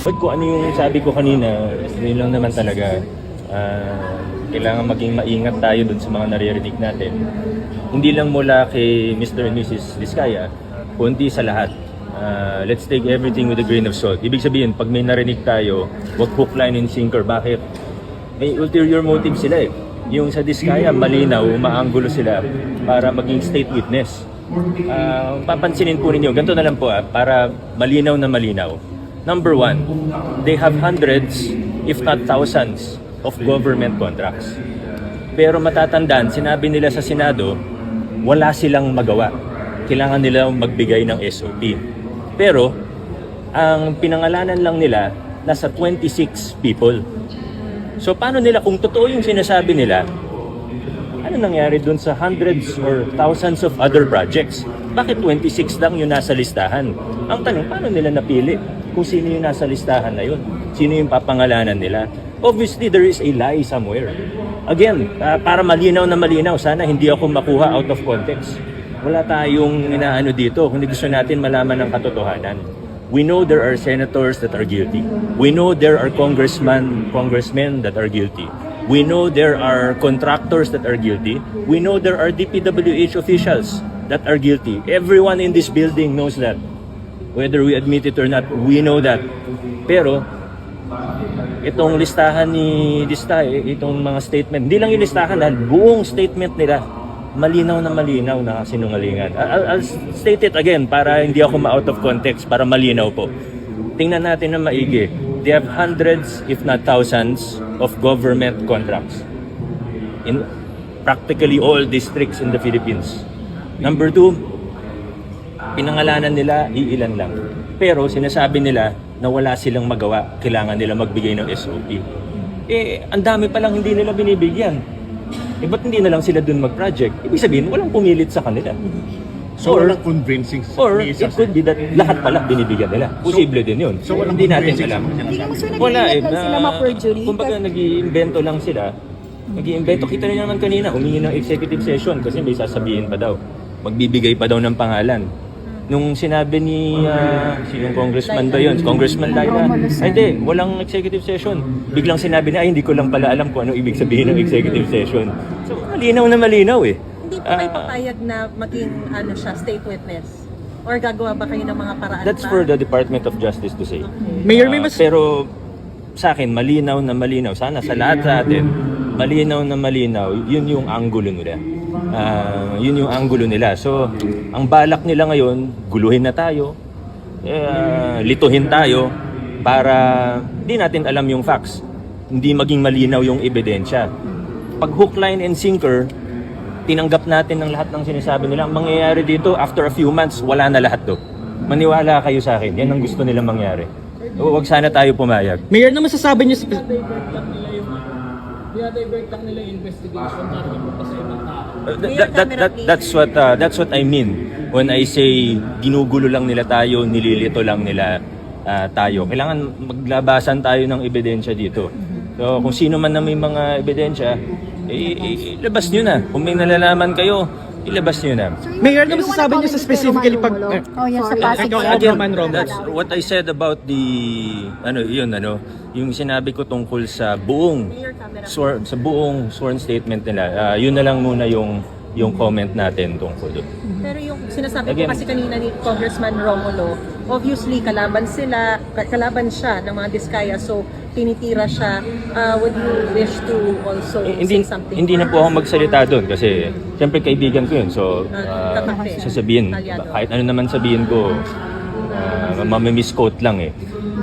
But kung ano yung sabi ko kanina, yun lang naman talaga. ah, kailangan maging maingat tayo dun sa mga naririnig natin. Hindi lang mula kay Mr. and Mrs. Vizcaya, kundi sa lahat. Ah, let's take everything with a grain of salt. Ibig sabihin, pag may narinig tayo, wag hook, line, and sinker. Bakit? May ulterior motive sila eh. Yung sa Diskaya, malinaw, umaanggulo sila para maging state witness. Ah, papansinin po ninyo, ganito na lang po ah, para malinaw na malinaw. Number one, they have hundreds, if not thousands, of government contracts. Pero matatandaan, sinabi nila sa Senado, wala silang magawa. Kailangan nila magbigay ng SOP. Pero, ang pinangalanan lang nila, nasa 26 people. So paano nila, kung totoo yung sinasabi nila, ano nangyari dun sa hundreds or thousands of other projects? Bakit 26 lang yung nasa listahan? Ang tanong, paano nila napili kung sino yung nasa listahan na yun? Sino yung papangalanan nila? Obviously, there is a lie somewhere. Again, ah, para malinaw na malinaw, sana hindi ako makuha out of context. Wala tayong inaano dito, kundi gusto natin malaman ng katotohanan. We know there are senators that are guilty. We know there are congressmen, congressmen that are guilty. We know there are contractors that are guilty. We know there are DPWH officials that are guilty. Everyone in this building knows that. Whether we admit it or not, we know that. Pero, itong listahan ni Distae, itong mga statement, hindi lang yung listahan, ha, buong statement nila, malinaw na malinaw na sinungalingan. I- I'll, I'll state it again para hindi ako ma-out of context, para malinaw po. Tingnan natin na maigi. They have hundreds, if not thousands, of government contracts in practically all districts in the Philippines. Number two, pinangalanan nila, iilan lang. Pero sinasabi nila na wala silang magawa, kailangan nila magbigay ng SOP. Eh, ang dami palang hindi nila binibigyan. Eh, ba't hindi na lang sila dun mag-project? Ibig sabihin, walang pumilit sa kanila. So, Or- walang convincing Or ni it could be that lahat pala binibigyan nila. Posible din yun. So, walang hindi natin alam. sa Hindi naman Wala eh. lang sila na- ma-perjury. Kumbaga Kasi- nag-iimbento lang sila. Nag-iimbento. Kita niyo naman kanina, humingi ng executive session kasi may sasabihin pa daw. Magbibigay pa daw ng pangalan. Nung sinabi ni uh, sinong congressman ba yun? Congressman Laila. Ay hindi, walang executive session. Biglang sinabi niya, ay hindi ko lang pala alam kung ano ibig sabihin ng executive session. So malinaw na malinaw eh. Hindi po kayo papayag na maging ano siya, state witness? Or gagawa ba kayo ng mga paraan That's pa? for the Department of Justice to say. Mayor, may Ah, mas... pero sa akin, malinaw na malinaw. Sana sa lahat sa atin, malinaw na malinaw, yun yung angulo nila. Ah, yun yung angulo nila. So, ang balak nila ngayon, guluhin na tayo, eh, lituhin tayo, para hindi natin alam yung facts. Hindi maging malinaw yung ebidensya. Pag hook, line, and sinker, tinanggap natin ng lahat ng sinasabi nila. Ang mangyayari dito, after a few months, wala na lahat to. Maniwala kayo sa akin. Yan ang gusto nilang mangyari. Huwag sana tayo pumayag. Mayor, ano masasabi niyo sa... Uh, that, that, that, that- that's what uh, that's what I mean when I say ginugulo lang nila tayo, nililito lang nila uh, tayo. Kailangan maglabasan tayo ng ebidensya dito. So kung sino man na may mga ebidensya, eh, eh, ilabas nyo na. Kung may nalalaman kayo, ilabas nyo na. Mayor, ano masasabi niyo sa specifically pag... eh, Oh, yan sa Pasig. Ikaw. Again, Roman. That's what I said about the ano yun ano yung sinabi ko tungkol sa buong sworn, sa buong sworn statement nila. Ah, yun na lang muna yung yung comment natin tungkol doon. Pero yung sinasabi Again- ko kasi kanina ni Congressman Romulo, obviously kalaban sila, ka- kalaban siya ng mga Diskaya, so tinitira siya. Uh, would you wish to also Eh, hindi say something? hindi na po ako magsalita doon kasi siyempre kaibigan ko yun. So ah, Kakampi. sasabihin kahit ano naman sabihin ko uh, mamamisquote lang eh.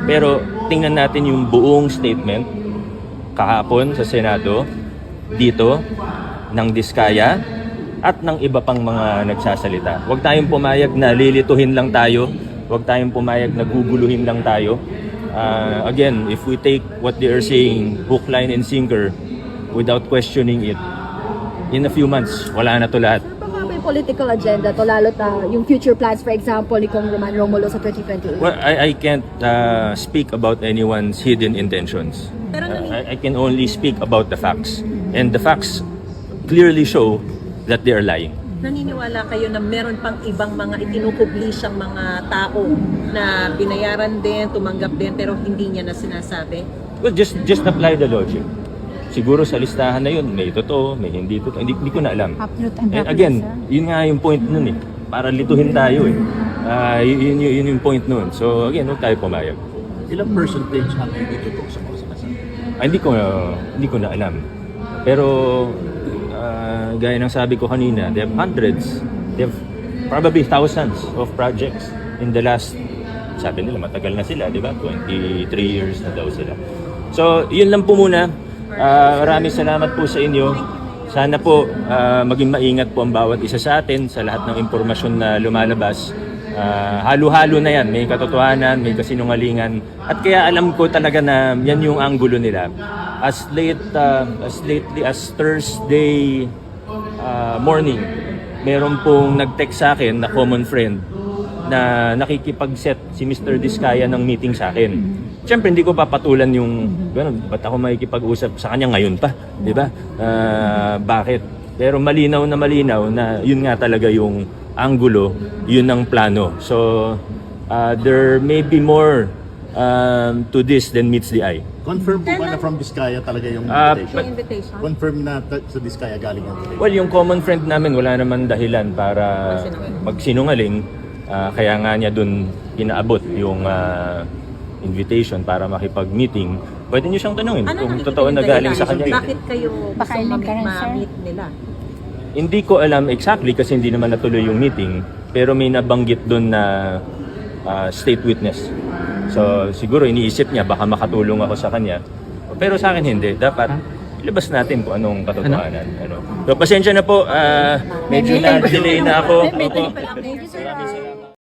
Pero tingnan natin yung buong statement kahapon sa Senado dito ng Diskaya at ng iba pang mga nagsasalita. Huwag tayong pumayag na lilituhin lang tayo. Huwag tayong pumayag na guguluhin lang tayo. Uh, again, if we take what they are saying, hook, line, and sinker, without questioning it, in a few months, wala na to lahat. Political agenda to, lalo na yung future plans, for example, ni Kong Roman Romulo sa 2028. Well, I, I can't uh, speak about anyone's hidden intentions. Pero Uh, I, I can only speak about the facts. And the facts clearly show that they are lying. Naniniwala kayo na meron pang ibang mga itinukubli siyang mga tao na binayaran din, tumanggap din, pero hindi niya na sinasabi? Well, just just apply the logic. Siguro sa listahan na yun, may totoo, may hindi totoo. Hindi, hindi ko na alam. And again, yun nga yung point nun eh. Para lituhin tayo eh. Ah, yun, yun, yun, yun yung point nun. So again, huwag tayo pumayag. Ilang percentage ang hindi totoo sa mga sinasabi? Ah, hindi ko hindi ko na alam. Pero gaya ng sabi ko kanina, they have hundreds, they have probably thousands of projects in the last sabi nila matagal na sila, di ba? 23 years na daw sila. So, yun lang po muna. Ah, maraming salamat po sa inyo. Sana po ah, maging maingat po ang bawat isa sa atin sa lahat ng impormasyon na lumalabas. Ah, halo-halo na yan. May katotohanan, may kasinungalingan. At kaya alam ko talaga na yan yung anggulo nila. As late, ah, as lately as Thursday ah, morning, meron pong nag-text sa akin na common friend na nakikipag-set si Mr. Diskaya ng meeting sa akin. Siyempre, hindi ko papatulan yung, gano'n, ba't ako makikipag-usap sa kanya ngayon pa? Di ba? Ah, bakit? Pero malinaw na malinaw na yun nga talaga yung angulo, yun ang plano. So, ah, there may be more um, to this than meets the eye. Confirm po ba na from Diskaya talaga yung Ah, invitation? Yung invitation? Confirm na ta- sa Diskaya galing yung invitation? Well, yung common friend namin, wala naman dahilan para Magsinungaling. Ah, kaya nga niya dun inaabot yung ah, invitation para makipag-meeting. Pwede niyo siyang tanungin Ano kung nakikita totoo na galing sa kanya. Bakit kayo gusto ilang ka rin, sir? ma-meet nila? Hindi ko alam exactly kasi hindi naman natuloy yung meeting. Pero may nabanggit doon na ah, state witness. So siguro iniisip niya baka makatulong ako sa kanya. Pero sa akin hindi. Dapat ilabas natin kung anong katotohanan. Ano? So pasensya na po. ah, medyo na-delay na ako. Opo. Thank you, sir. Maraming salamat.